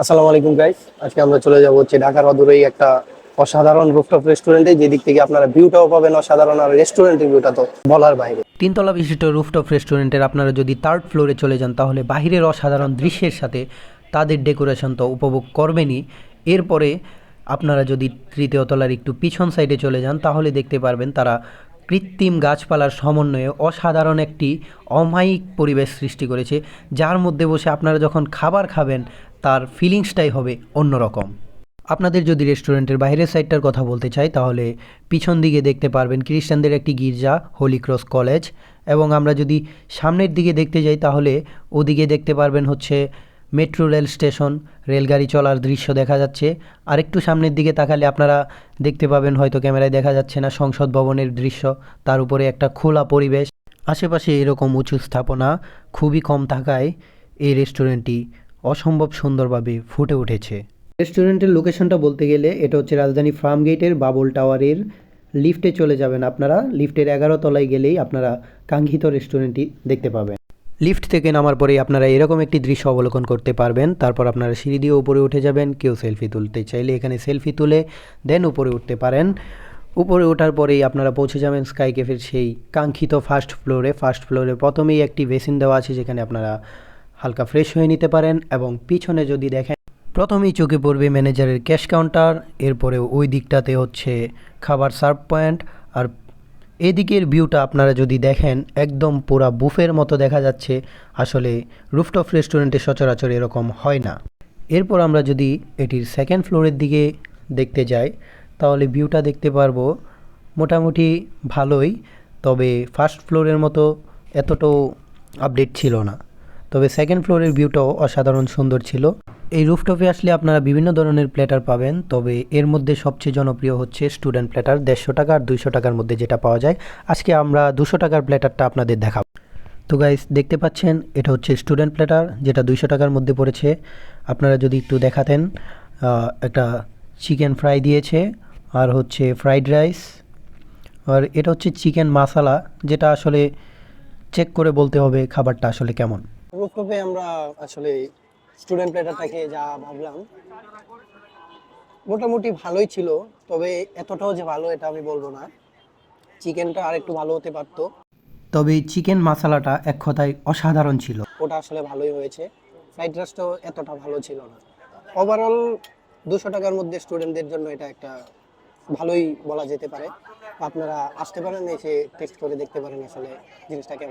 আসসালামু আলাইকুম গাইস আজকে আমরা চলে যাব হচ্ছে ঢাকার অদূরেই একটা অসাধারণ রুফটপ রেস্টুরেন্টে যেদিক থেকে আপনারা ভিউটাও পাবেন, অসাধারণ আর রেস্টুরেন্টের ভিউটা তো বলার বাইরে। তিনতলা বিশিষ্ট রুফটপ রেস্টুরেন্টের আপনারা যদি থার্ড ফ্লোরে চলে যান, তাহলে বাহিরের অসাধারণ দৃশ্যের সাথে তাদের ডেকোরেশন তো উপভোগ করবেনই। এরপরে আপনারা যদি তৃতীয় তলার একটু পিছন সাইডে চলে যান, তাহলে দেখতে পারবেন তারা কৃত্রিম গাছপালার সমন্বয়ে অসাধারণ একটি অমায়িক পরিবেশ সৃষ্টি করেছে, যার মধ্যে বসে আপনারা যখন খাবার খাবেন, তার ফিলিংসটাই হবে অন্যরকম। আপনাদের যদি রেস্টুরেন্টের বাইরের সাইডটার কথা বলতে চাই, তাহলে পিছন দিকে দেখতে পারবেন খ্রিস্টানদের একটি গির্জা, হোলি ক্রস কলেজ, এবং আমরা যদি সামনের দিকে দেখতে যাই, তাহলে ওদিকে দেখতে পারবেন হচ্ছে মেট্রো রেল স্টেশন, রেলগাড়ি চলার দৃশ্য দেখা যাচ্ছে। আর একটু সামনের দিকে তাকালে আপনারা দেখতে পাবেন, হয়তো ক্যামেরায় দেখা যাচ্ছে না, সংসদ ভবনের দৃশ্য। তার উপরে একটা খোলা পরিবেশ। আশেপাশে এরকম উঁচু স্থাপনা খুবই কম থাকায় এই রেস্টুরেন্টটি অসম্ভব সুন্দরভাবে ফুটে উঠেছে। রেস্টুরেন্টের লোকেশনটা বলতে গেলে এটা হচ্ছে রাজধানী ফার্ম গেটের বাবুল টাওয়ারের লিফটে চলে যাবেন আপনারা। লিফটের এগারো তলায় গেলেই আপনারা কাঙ্ক্ষিত রেস্টুরেন্টটি দেখতে পাবেন। লিফট থেকে নামার পরেই আপনারা এরকম একটি দৃশ্য অবলোকন করতে পারবেন। তারপর আপনারা সিঁড়ি দিয়ে উপরে উঠে যাবেন, কেউ সেলফি তুলতে চাইলে এখানে সেলফি তুলে দেন উপরে উঠতে পারেন। উপরে ওঠার পরেই আপনারা পৌঁছে যাবেন স্কাই ক্যাফের সেই কাঙ্ক্ষিত ফার্স্ট ফ্লোরে। ফার্স্ট ফ্লোরে প্রথমেই একটি বেসিন দেওয়া আছে যেখানে আপনারা হালকা ফ্রেশ হয়ে নিতে পারেন এবং পিছনে যদি দেখেন, প্রথমেই চোখে পড়বে ম্যানেজারের ক্যাশ কাউন্টার। এরপরে ওই দিকটাতে হচ্ছে খাবার সার্ভ পয়েন্ট। আর এদিকের ভিউটা আপনারা যদি দেখেন, একদম পুরা বুফের মতো দেখা যাচ্ছে। আসলে রুফটপ রেস্টুরেন্টে সচরাচর এরকম হয় না। এরপর আমরা যদি এটির সেকেন্ড ফ্লোরের দিকে দেখতে যাই, তাহলে ভিউটা দেখতে পারব মোটামুটি ভালোই, তবে ফার্স্ট ফ্লোরের মতো এতটাও আপডেট ছিল না। তবে সেকেন্ড ফ্লোরের ভিউটাও অসাধারণ সুন্দর ছিল। এই রুফটপে আসলে আপনারা বিভিন্ন ধরনের প্ল্যাটার পাবেন, তবে এর মধ্যে সবচেয়ে জনপ্রিয় হচ্ছে স্টুডেন্ট প্ল্যাটার দেড়শো টাকা আর দুইশো টাকার মধ্যে যেটা পাওয়া যায়। আজকে আমরা দুশো টাকার প্ল্যাটারটা আপনাদের দেখাবো। তো গাইস দেখতে পাচ্ছেন, এটা হচ্ছে স্টুডেন্ট প্ল্যাটার যেটা দুইশো টাকার মধ্যে পড়েছে। আপনারা যদি একটু দেখাতেন একটা চিকেন ফ্রাই দিয়েছে, আর হচ্ছে ফ্রাইড রাইস, আর এটা হচ্ছে চিকেন মাসালা, যেটা আসলে চেক করে বলতে হবে খাবারটা আসলে কেমন। রুফটপে আমরা আসলে স্টুডেন্ট প্লেটারটাকে যা ভাবলাম। মোটামুটি ভালোই ছিল তবে এতটাও যে ভালো এটা আমি বলব না। চিকেনটা আর একটু ভালো হতে পারতো। তবে চিকেন মশালাটা এক কথায় অসাধারণ ছিল। ওটা আসলে ভালোই হয়েছে। ফ্রাইড রাইসটাও এতটা ভালো ছিল না। ওভারঅল দুশো টাকার মধ্যে স্টুডেন্টদের জন্য এটা একটা ভালোই বলা যেতে পারে। আপনারা আসতে পারেন এসে টেস্ট করে দেখতে পারেন আসলে জিনিসটা কেমন।